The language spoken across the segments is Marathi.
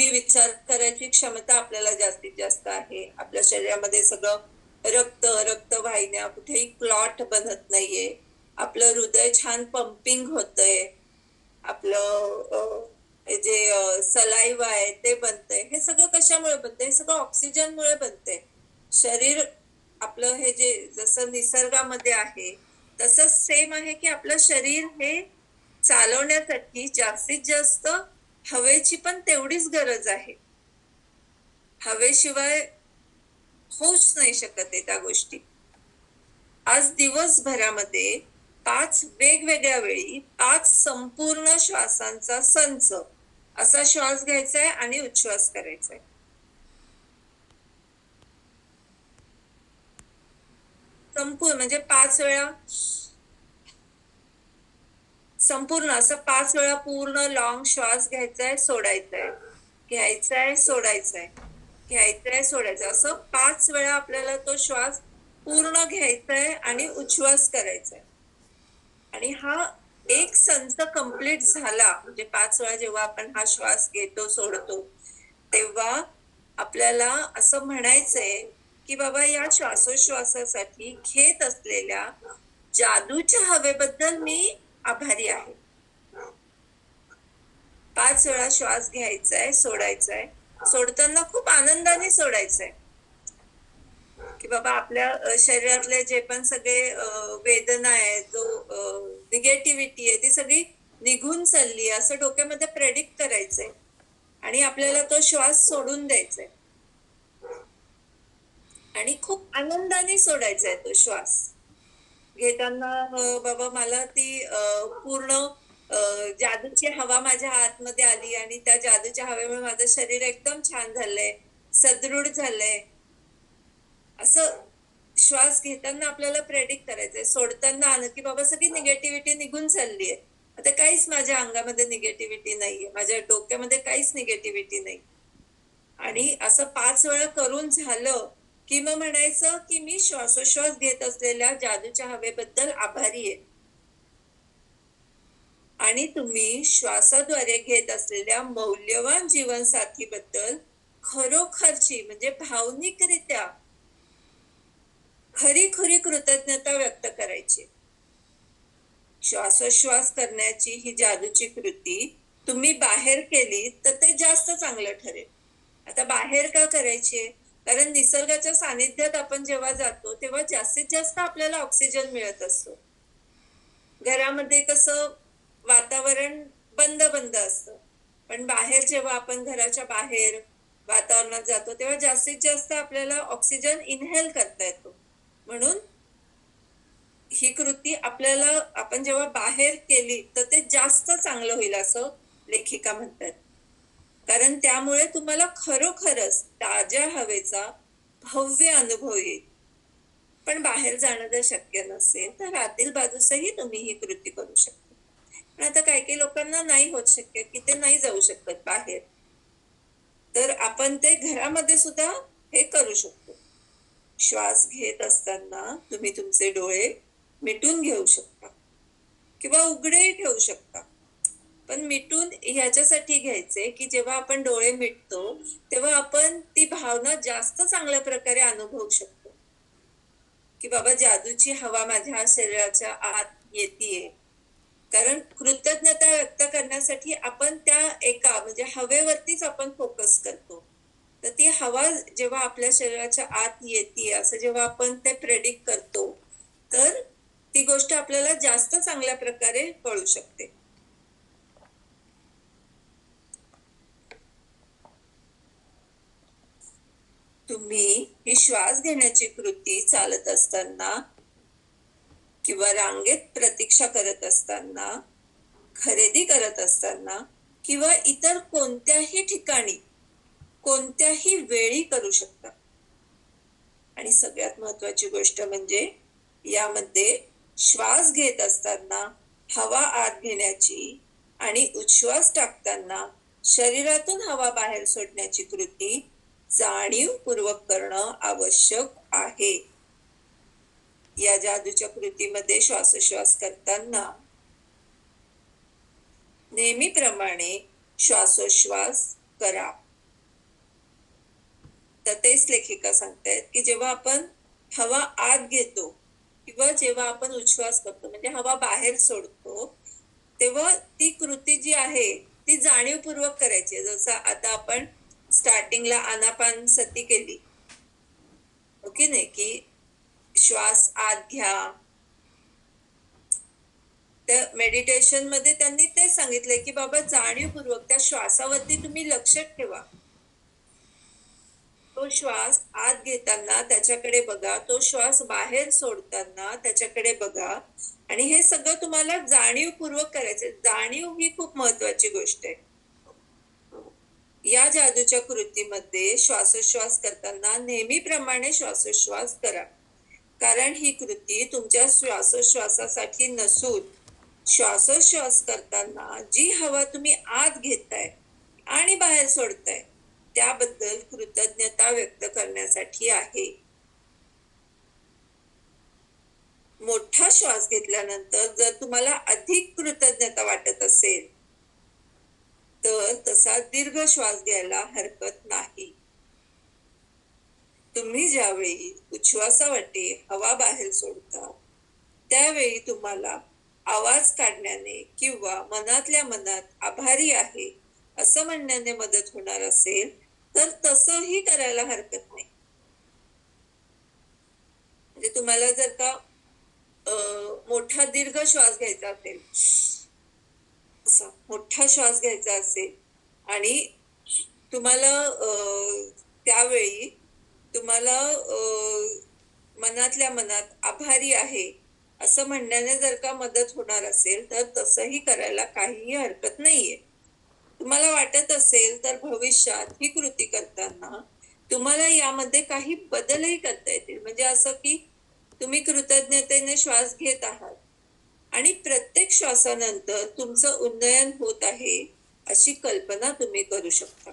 ही विचार करायची क्षमता आपल्याला जास्तीत जास्त आहे. आपल्या शरीरामध्ये सगळं रक्त रक्तवाहिन्या कुठेही क्लॉट बनत नाहीये. आपलं हृदय छान पंपिंग होतंय. आपलं जे सलाईव आहे ते बनतंय. हे सगळं कशामुळे बनतंय? हे सगळं ऑक्सिजनमुळे बनतंय. शरीर आपलं हे जे जसं निसर्गामध्ये आहे तसंच सेम आहे की आपलं शरीर हे चालवण्यासाठी जास्तीत जास्त हवेची पण तेवढीच गरज आहे. हवेशिवाय होऊच नाही शकत आहे त्या गोष्टी. आज दिवसभरामध्ये पाच वेगवेगळ्या वेळी पाच संपूर्ण श्वासांचा संच असा श्वास घ्यायचा आहे आणि उच्छ्वास करायचा आहे संपूर्ण म्हणजे पाच वेळा संपूर्ण असं पाच वेळा पूर्ण लॉंग श्वास घ्यायचा आहे सोडायचा आहे घ्यायचा आहे सोडायचा आहे घ्यायचा आहे सोडायचा असं पाच वेळा आपल्याला तो श्वास पूर्ण घ्यायचा आहे आणि उच्छ्वास करायचा आहे आणि हा एक संच कंप्लीट झाला. म्हणजे पाच वेळा जेव्हा आपण हा श्वास घेतो सोडतो तेव्हा आपल्याला असं म्हणायचंय की बाबा या श्वासोश्वासासाठी घेत असलेल्या जादूच्या हवेबद्दल मी आभारी आहे. पाच वेळा श्वास घ्यायचा आहे सोडायचा आहे सोडताना खूप आनंदाने सोडायचा आहे की बाबा आपल्या शरीरातले जे पण सगळे वेदना आहे जो निगेटिव्हिटी आहे ती सगळी निघून चालली असं डोक्यामध्ये प्रेडिक्ट करायचंय. आणि आपल्याला तो श्वास सोडून द्यायचा आहे आणि खूप आनंदाने सोडायचा आहे तो श्वास. घेताना बाबा मला ती पूर्ण जादूची हवा माझ्या आतमध्ये आली आणि त्या जादूच्या हवेमुळे माझं शरीर एकदम छान झालंय सदृढ झालंय. असं श्वास घेताना आपल्याला प्रेडिक्ट करायचंय सोडताना आलं की बाबा सगळी निगेटिव्हिटी निघून चालली आहे. आता काहीच माझ्या अंगामध्ये निगेटिव्हिटी नाहीये माझ्या डोक्यामध्ये काहीच निगेटिव्हिटी नाही आणि असं पाच वेळा करून झालं की मग म्हणायचं की मी श्वासोश्वास घेत असलेल्या जादूच्या हवेबद्दल आभारी आहे. आणि तुम्ही श्वासाद्वारे घेत असलेल्या मौल्यवान जीवनसाथीबद्दल खरोखरची म्हणजे भावनिकरित्या खरी खरी कृतज्ञता व्यक्त करायची. श्वासोश्वास करण्याची ही जादूची कृती तुम्ही बाहेर केली तर ते जास्त चांगलं ठरेल. आता बाहेर का करायची? कारण निसर्गाच्या सानिध्यात आपण जेव्हा जातो तेव्हा जास्तीत जास्त आपल्याला ऑक्सिजन मिळत असतो. घरामध्ये कसं वातावरण बंद बंद असतं. पण बाहेर जेव्हा आपण घराच्या बाहेर वातावरणात जातो तेव्हा जास्तीत जास्त आपल्याला ऑक्सिजन इनहेल करता येतो. म्हणून ही कृती आपल्याला आपण जेव्हा बाहेर केली तर ते जास्त चांगलं होईल असं लेखिका म्हणतात. कारण त्यामुळे तुम्हाला खरोखरच ताज्या हवेचा भव्य अनुभव येईल. पण बाहेर जाणं जर शक्य नसेल तर आतील बाजूसही तुम्ही ही कृती करू शकता. पण आता काही काही लोकांना नाही होत शक्य की ते नाही जाऊ शकत बाहेर. तर आपण ते घरामध्ये सुद्धा हे करू शकतो. श्वास घेत असताना तुम्ही तुमचे डोळे मिटून घेऊ शकता किंवा उघडेही ठेवू शकता. पण मिटून ह्याच्यासाठी घ्यायचे की जेव्हा आपण डोळे मिटतो तेव्हा आपण ती भावना जास्त चांगल्या प्रकारे अनुभवू शकतो. की बाबा जादूची हवा माझ्या शरीराच्या आत येते कारण कृतज्ञता व्यक्त करण्यासाठी आपण त्या एका म्हणजे हवेवरतीच आपण फोकस करतो. तर ती हवा जेव्हा आपल्या शरीराच्या आत येते असं जेव्हा आपण ते प्रेडिक्ट करतो तर ती गोष्ट आपल्याला जास्त चांगल्या प्रकारे कळू शकते. तुम्ही ही श्वास घेण्याची कृती चालत असताना किंवा रांगेत प्रतीक्षा करत असताना खरेदी करत असताना किंवा इतर कोणत्याही ठिकाणी कोणत्याही वेळी करू शकता. आणि सगळ्यात महत्वाची गोष्ट म्हणजे यामध्ये श्वास घेत असताना हवा आत घेण्याची आणि उच्छ्वास टाकताना शरीरातून हवा बाहेर सोडण्याची कृती जाणीवपूर्वक करणं आवश्यक आहे. या जादूच्या कृतीमध्ये श्वासोश्वास करताना नेहमीप्रमाणे श्वासोश्वास करा. तर तेच लेखिका सांगतायत की जेव्हा आपण हवा आत घेतो किंवा जेव्हा आपण उच्छ्वास करतो म्हणजे हवा बाहेर सोडतो तेव्हा ती कृती जी आहे ती जाणीवपूर्वक करायची आहे. जसं आता आपण स्टार्टिंगला आनापान सती केली. हो ओके नाही? की श्वास आत घ्या. त्या मेडिटेशनमध्ये त्यांनी ते सांगितलंय की बाबा जाणीवपूर्वक त्या श्वासावरती तुम्ही लक्ष ठेवा. तो श्वास आत घेताना त्याच्याकडे बघा. तो श्वास बाहेर सोडताना त्याच्याकडे बघा. आणि हे सगळं तुम्हाला जाणीवपूर्वक करायचं जाणीव ही खूप महत्वाची गोष्ट आहे. या जादूच्या कृतीमध्ये श्वासोश्वास करताना नेहमीप्रमाणे श्वासोश्वास करा. कारण ही कृती तुमच्या श्वासोश्वासासाठी नसून श्वासोश्वास करताना जी हवा तुम्ही आत घेताय आणि बाहेर सोडताय त्याबद्दल कृतज्ञता व्यक्त करण्यासाठी आहे. मोठा श्वास घेतल्यानंतर जर तुम्हाला अधिक कृतज्ञता वाटत असेल तर तसा दीर्घ श्वास घ्यायला हरकत नाही. तुम्ही ज्यावेळी उच्छ्वासावाटे हवा बाहेर सोडता त्यावेळी तुम्हाला आवाज काढण्याने किंवा मनातल्या मनात आभारी आहे असं म्हणण्याने मदत होणार असेल तर तसंही करायला हरकत नाही. म्हणजे तुम्हाला जर का मोठा दीर्घ श्वास घ्यायचा असेल घ्यायचा मोठा श्वास घ्यायचा असेल आणि तुम्हाला त्यावेळी तुम्हाला मनातल्या मनात आभारी आहे असं म्हणण्याने जर का मदत होणार असेल तर तसंही करायला काहीही हरकत नाहीये. तुम्हाला वाटत असेल तर भविष्यात ही कृती करताना तुम्हाला यामध्ये काही बदलही करता येतील. म्हणजे असं की तुम्ही कृतज्ञतेने श्वास घेत आहात आणि प्रत्येक श्वासानंतर तुमचं उन्नयन होत आहे अशी कल्पना तुम्ही करू शकता.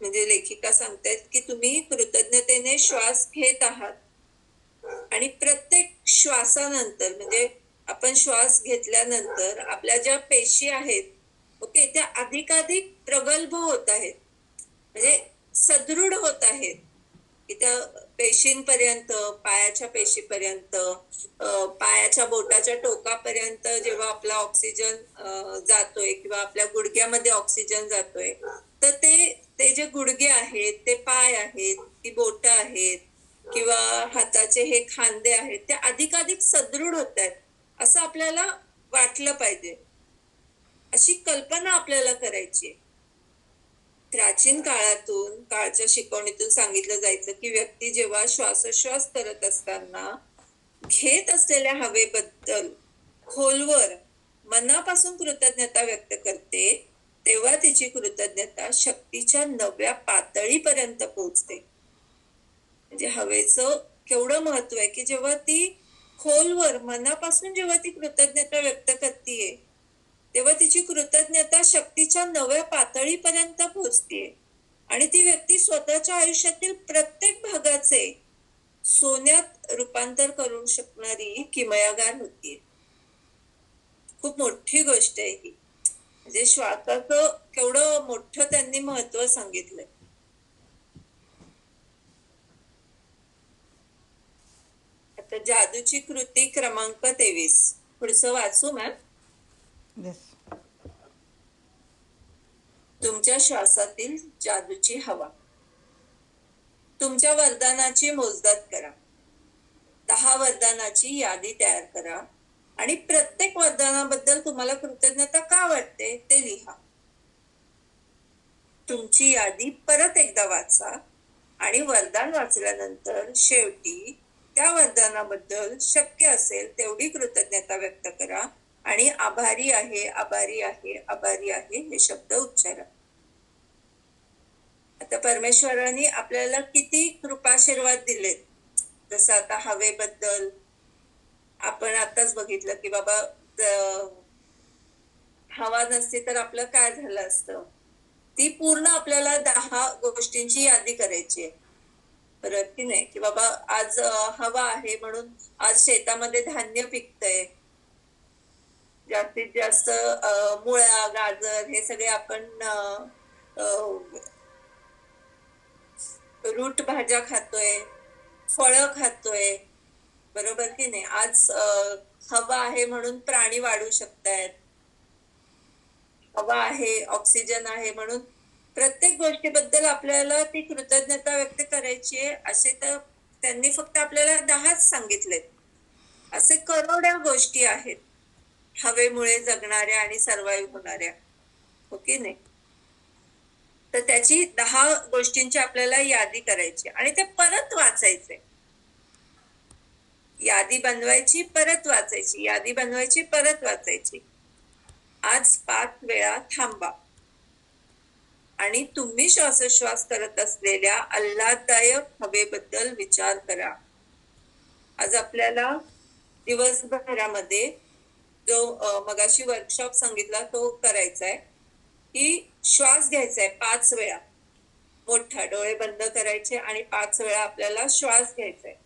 म्हणजे लेखिका सांगतायत की तुम्ही कृतज्ञतेने श्वास घेत आहात. आणि प्रत्येक श्वासानंतर म्हणजे आपण श्वास घेतल्यानंतर आपल्या ज्या पेशी आहेत ओके त्या अधिकाधिक प्रगल्भ होत आहेत. म्हणजे सदृढ होत आहेत. की त्या पेशींपर्यंत पायाच्या पेशीपर्यंत पायाच्या बोटाच्या टोकापर्यंत जेव्हा आपला ऑक्सिजन जातोय किंवा आपल्या गुडघ्यामध्ये ऑक्सिजन जातोय तर ते ते जे गुडघे आहेत ते पाय आहेत ती बोट आहेत किंवा हाताचे हे खांदे आहेत ते अधिकाधिक सदृढ होत आहेत असं आपल्याला वाटलं पाहिजे. अशी कल्पना आपल्याला करायची आहे. प्राचीन काळातून काळच्या शिकवणीतून सांगितलं जायचं की व्यक्ती जेव्हा श्वासोश्वास करत असताना घेत असलेल्या हवेबद्दल खोलवर मनापासून कृतज्ञता व्यक्त करते तेव्हा तिची कृतज्ञता शक्तीच्या नव्या पातळीपर्यंत पोहोचते. म्हणजे हवेचं केवढं महत्त्व आहे की जेव्हा ती खोलवर मनापासून जेव्हा ती कृतज्ञता व्यक्त करते तेव्हा तिची कृतज्ञता शक्तीच्या नव्या पातळीपर्यंत पोहोचते. आणि ती व्यक्ती स्वतःच्या आयुष्यातील प्रत्येक भागाचे सोन्यात रूपांतर करू शकणारी किमयागार होती. खूप मोठी गोष्ट आहे ही. म्हणजे श्वासाचं केवढं मोठं त्यांनी महत्त्व सांगितलंय. आता जादूची कृती क्रमांक तेवीस. पुढचं वाचू मॅम. तुमच्या श्वासातील जादूची हवा. तुमच्या वरदानाची मोजदात करा. दहा वरदानाची यादी तयार करा आणि प्रत्येक वरदानाबद्दल तुम्हाला कृतज्ञता का वाटते ते लिहा. तुमची यादी परत एकदा वाचा आणि वरदान वाचल्यानंतर शेवटी त्या वरदानाबद्दल शक्य असेल तेवढी कृतज्ञता व्यक्त करा. आणि आभारी आहे आभारी आहे आभारी आहे हे शब्द उच्चारा. आता परमेश्वरांनी आपल्याला किती कृपाशीर्वाद दिलेत. जसं आता हवेबद्दल आपण आताच बघितलं की बाबा हवा नसती तर आपलं काय झालं असतं? ती पूर्ण आपल्याला दहा गोष्टींची यादी करायची आहे. परत की नाही? की बाबा आज हवा आहे म्हणून आज शेतामध्ये धान्य पिकतंय. जास्तीत जास्त मुळा गाजर हे सगळे आपण रूट भाज्या खातोय फळं खातोय बरोबर की नाही? आज हवा आहे म्हणून प्राणी वाढू शकतायत. हवा आहे ऑक्सिजन आहे म्हणून प्रत्येक गोष्टीबद्दल आपल्याला ती कृतज्ञता व्यक्त करायची आहे असे तर त्यांनी फक्त आपल्याला दहाच सांगितलेत. असे करोड्या गोष्टी आहेत. हवेमुळे जगणाऱ्या आणि सर्वाईव्ह होणाऱ्या. हो की नाही? तर त्याची दहा गोष्टींची आपल्याला यादी करायची आणि ते परत वाचायचे. यादी बनवायची परत वाचायची. यादी बनवायची परत वाचायची. आज पाच वेळा थांबा. आणि तुम्ही श्वासोश्वास करत असलेल्या आल्हाददायक हवेबद्दल विचार करा. आज आपल्याला दिवसभरामध्ये जो मगाशी वर्कशॉप सांगितला तो करायचा आहे की श्वास घ्यायचा आहे पाच वेळा. मोठा डोळे बंद करायचे आणि पाच वेळा आपल्याला श्वास घ्यायचा आहे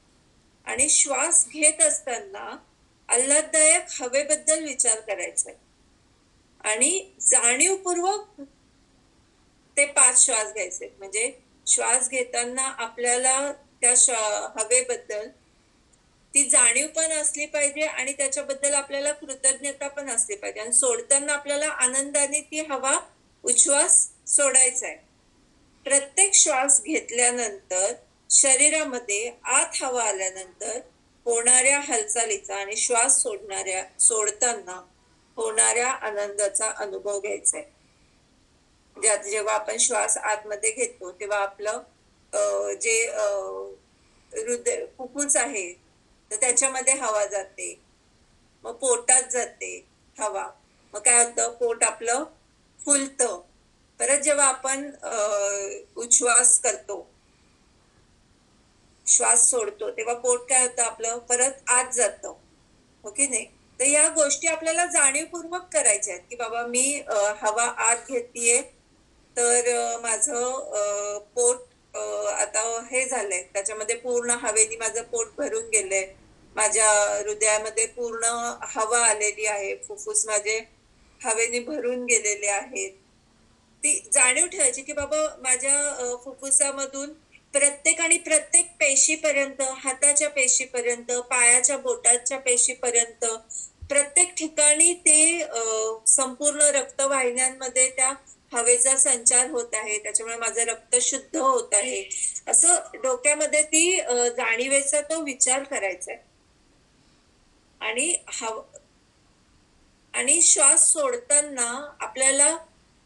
आणि श्वास घेत असताना आल्हाददायक हवेबद्दल विचार करायचा आहे आणि जाणीवपूर्वक ते पाच श्वास घ्यायचे. म्हणजे श्वास घेताना आपल्याला त्या श्वा- हवेबद्दल ती जाणीव पण असली पाहिजे आणि त्याच्याबद्दल आपल्याला कृतज्ञता पण असली पाहिजे. आणि सोडताना आपल्याला आनंदाने ती हवा उच्छ्वास सोडायचा आहे प्रत्येक श्वास घेतल्यानंतर शरीरामध्ये आत हवा आल्यानंतर होणाऱ्या हालचालीचा आणि श्वास सोडणाऱ्या सोडताना होणाऱ्या आनंदाचा अनुभव घ्यायचा आहे ज्यात जेव्हा आपण श्वास आतमध्ये घेतो तेव्हा आपलं अं, जे हृदय फुफ्फुस आहे तर त्याच्यामध्ये हवा जाते. मग पोटात जाते हवा. मग काय होतं? पोट आपलं फुलतं. परत जेव्हा आपण उच्छ्वास करतो श्वास सोडतो तेव्हा पोट काय होतं आपलं? परत आत जातं. हो की नाही? तर या गोष्टी आपल्याला जाणीवपूर्वक करायच्या आहेत की बाबा मी हवा आत घेतेय तर माझं पोट आता हे झालंय. त्याच्यामध्ये पूर्ण हवेनी माझं पोट भरून गेलंय. माझ्या हृदयामध्ये पूर्ण हवा आलेली आहे. फुफ्फुस माझे हवेने भरून गेलेले आहेत. ती जाणीव ठेवायची की बाबा माझ्या फुफ्फुसामधून प्रत्येक आणि प्रत्येक पेशीपर्यंत हाताच्या पेशीपर्यंत पायाच्या बोटाच्या पेशीपर्यंत प्रत्येक ठिकाणी ते संपूर्ण रक्तवाहिन्यांमध्ये त्या हवेचा संचार होत आहे त्याच्यामुळे माझं रक्त शुद्ध होत आहे. असं डोक्यामध्ये ती जाणीवेचा तो विचार करायचा आहे. आणि हव आणि श्वास सोडताना आपल्याला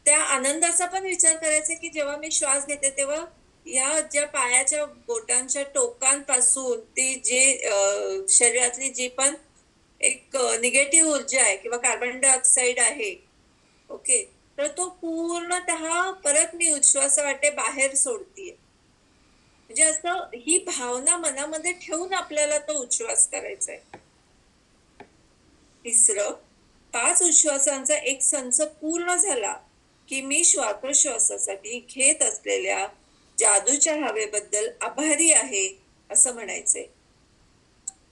त्या आनंदाचा पण विचार करायचा की जेव्हा मी श्वास घेते तेव्हा या ज्या पायाच्या बोटांच्या टोकांपासून ती जे शरीरातली जी पण एक निगेटिव्ह ऊर्जा आहे किंवा कार्बन डायऑक्साईड आहे ओके तर तो पूर्णतः परत मी उच्छ्वास वाटे बाहेर सोडतीये. म्हणजे असं ही भावना मनामध्ये ठेवून आपल्याला तो उच्छ्वास करायचा आहे तिसरं पाच उच्छ्वासांचा एक संच पूर्ण झाला की मी श्वासोश्वासासाठी घेत असलेल्या जादूच्या हवेबद्दल आभारी आहे असं म्हणायचंय.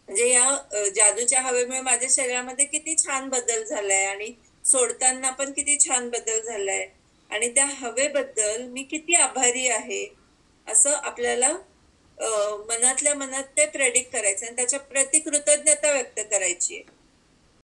म्हणजे या जादूच्या हवेमुळे माझ्या शरीरामध्ये किती छान बदल झालाय आणि सोडताना पण किती छान बदल झालाय. आणि त्या हवेबद्दल मी किती आभारी आहे असं आपल्याला मनातल्या मनात ते प्रेडिक्ट करायचं आणि त्याच्या प्रति कृतज्ञता व्यक्त करायची आहे.